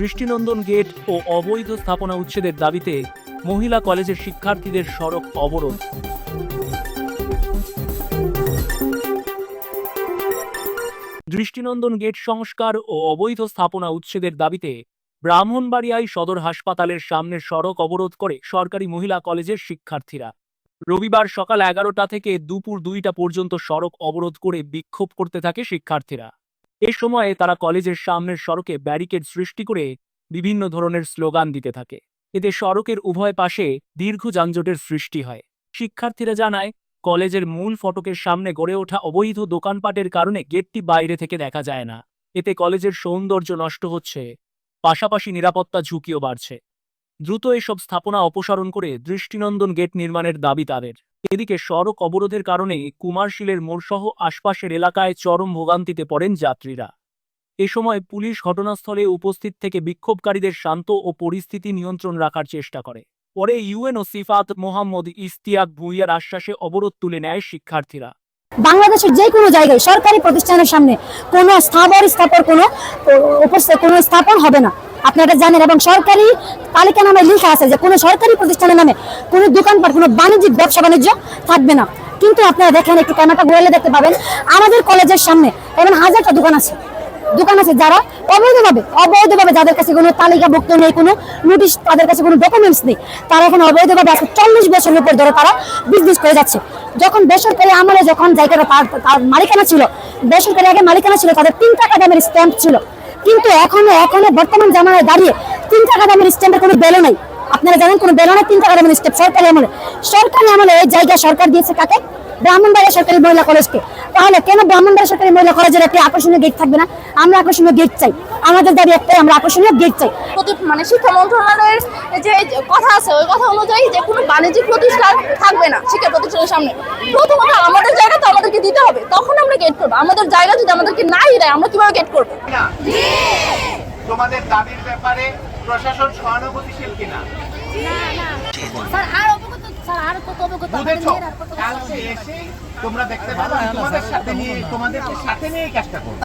দৃষ্টিনন্দন গেট ও অবৈধ স্থাপনা উচ্ছেদের দাবিতে মহিলা কলেজের শিক্ষার্থীদের সড়ক অবরোধ। দৃষ্টিনন্দন গেট সংস্কার ও অবৈধ স্থাপনা উচ্ছেদের দাবিতে ব্রাহ্মণবাড়িয়ায় সদর হাসপাতালের সামনের সড়ক অবরোধ করে সরকারি মহিলা কলেজের শিক্ষার্থীরা। রবিবার সকাল এগারোটা থেকে দুপুর দুইটা পর্যন্ত সড়ক অবরোধ করে বিক্ষোভ করতে থাকে শিক্ষার্থীরা। এ সময়ে তারা কলেজের সামনের সড়কে ব্যারিকেড সৃষ্টি করে বিভিন্ন ধরনের স্লোগান দিতে থাকে। এতে সড়কের উভয় পাশে দীর্ঘ যানজটের সৃষ্টি হয়। শিক্ষার্থীরা জানায়, কলেজের মূল ফটকের সামনে গড়ে ওঠা অবৈধ দোকানপাটের কারণে গেটটি বাইরে থেকে দেখা যায় না। এতে কলেজের সৌন্দর্য নষ্ট হচ্ছে। পাশাপাশি নিরাপত্তা ঝুঁকিও বাড়ছে। দ্রুত এসব স্থাপনা অপসারণ করে দৃষ্টিনন্দন গেট নির্মাণের দাবি তাদের। এদিকে সড়ক অবরোধের কারণে কুমারশিলের মোড়সহ আশপাশের এলাকায় চরম ভোগান্তিতে পড়েন যাত্রীরা। এ সময় পুলিশ ঘটনাস্থলে উপস্থিত থেকে বিক্ষোভকারীদের শান্ত ও পরিস্থিতি নিয়ন্ত্রণ রাখার চেষ্টা করে। পরে ইউএনও সিফাত মোহাম্মদ ইস্তিয়াক ভুইয়ার আশ্বাসে অবরোধ তুলে নেয় শিক্ষার্থীরা। বাংলাদেশের যে কোনো জায়গায় সরকারি প্রতিষ্ঠানের সামনে কোনো স্থাবর স্থাপন কোনো উপস্থিত কোনো স্থাপন হবে না। আপনি এটা জানেন, এবং সরকারি তালিকা নামে লেখা আছে যে কোনো সরকারি প্রতিষ্ঠানের নামে কোনো দোকানপাট, কোনো বাণিজ্যিক ব্যবসা বাণিজ্য থাকবে না। কিন্তু আপনারা দেখেন, একটু ক্যামেরাটা ঘুরালে দেখতে পাবেন, আমাদের কলেজের সামনে এমন হাজারটা দোকান আছে। দোকান আছে যারা অবৈধভাবে অবৈধভাবে যাদের কাছে কোনো তালিকাভুক্ত নেই, কোনো নোটিশ, তাদের কাছে কোনো ডকুমেন্টস নেই, তারা এখানে অবৈধভাবে আজকে চল্লিশ বছরের উপর ধরে তারা বিজনেস করে যাচ্ছে। যখন বেসরকারি আমলে যখন জায়গাটা তার মালিকানা ছিল, বেসরকারি আগে মালিকানা ছিল, তাদের তিন টাকা দামের স্ট্যাম্প ছিল। কিন্তু এখনও এখনও বর্তমান জামানায় দাঁড়িয়ে তিন টাকা দামের স্ট্যাম্পের কোনো বেলো নাই। আপনারা জানেন কোনো বেলো নাই, তিন টাকা দামের স্ট্যাম্প সরকারি আমলে সরকারি আমলে এই জায়গা সরকার দিয়েছে কাকে? ব্রাহ্মণবাড়িয়া সরকারি মহিলা কলেজকে তাহলে কেন ব্রাহ্মণবাড়িয়া সরকারি মহিলা কলেজের একটি আকর্ষণীয় গেট থাকবে না? আমরা আকর্ষণীয় গেট চাই। আমাদের দাবি একটাই, আমরা আকর্ষণীয় গেট চাই। মানে শিক্ষা মন্ত্রণালয়ের যে কথা আছে, ওই কথা অনুযায়ী যে কোনো বাণিজ্যিক প্রতিষ্ঠান থাকবে না শিক্ষা প্রতিষ্ঠানের সামনে। প্রথমত তো আমাদেরকে দিতে হবে তখন আমরা গেট করব। আমাদের জায়গা যদি আমাদেরকে নাই দেয় আমরা কীভাবে গেট করব? তোমাদের দাবির ব্যাপারে প্রশাসন সহানুভূতিশীল কিনা? স্যার আর অবগত স্যার আর কত অবগত? কালকে এসে তোমরা দেখতে পাবে তোমাদের সাথে নিয়ে তোমাদের সাথে নিয়ে কাজটা করব।